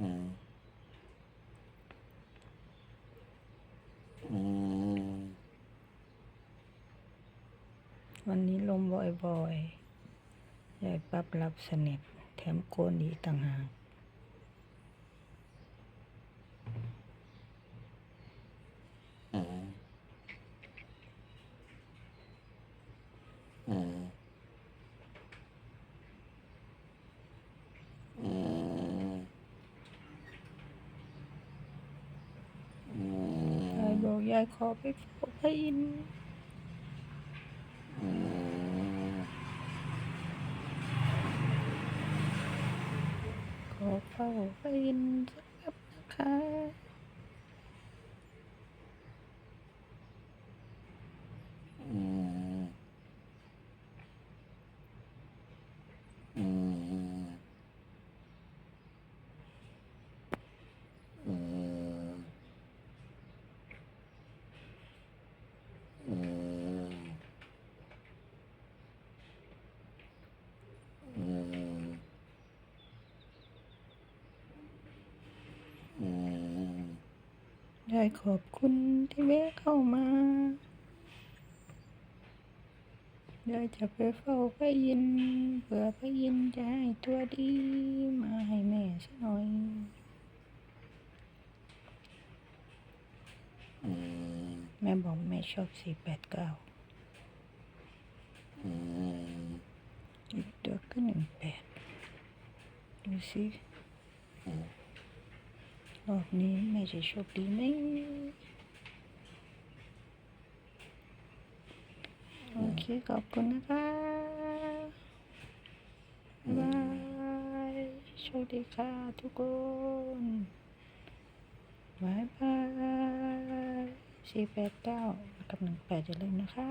อืมอืมวันนี้ลมบ่อยๆใหญ่ปั๊บรับสนิทแถมโกนอีกต่างหาก อืมอืมอืมอืม ยายขอไปเฝ้าพระอินทร์อืมขอเฝ้าพระอินทร์สักแป๊บนะคะอืมอืมอืมอืมอืมอืม ยายขอบคุณที่แวะเข้ามายายจะไปเฝ้าพระอินเผื่อพระอินจะให้ตัวดีมาให้แม่สักหน่อยอืมแม่บอกแม่ชอบสี่แปดเก้าอืมอีกตัวก็หนึ่งแปดดูสิ รอบนี้แม่จะโชคดีไหมโอเค ขอบคุณนะคะบายโชคดีค่ะทุกคนบายบายสี่แปดเก้ากับหนึ่งแปดอย่าลืมนะคะ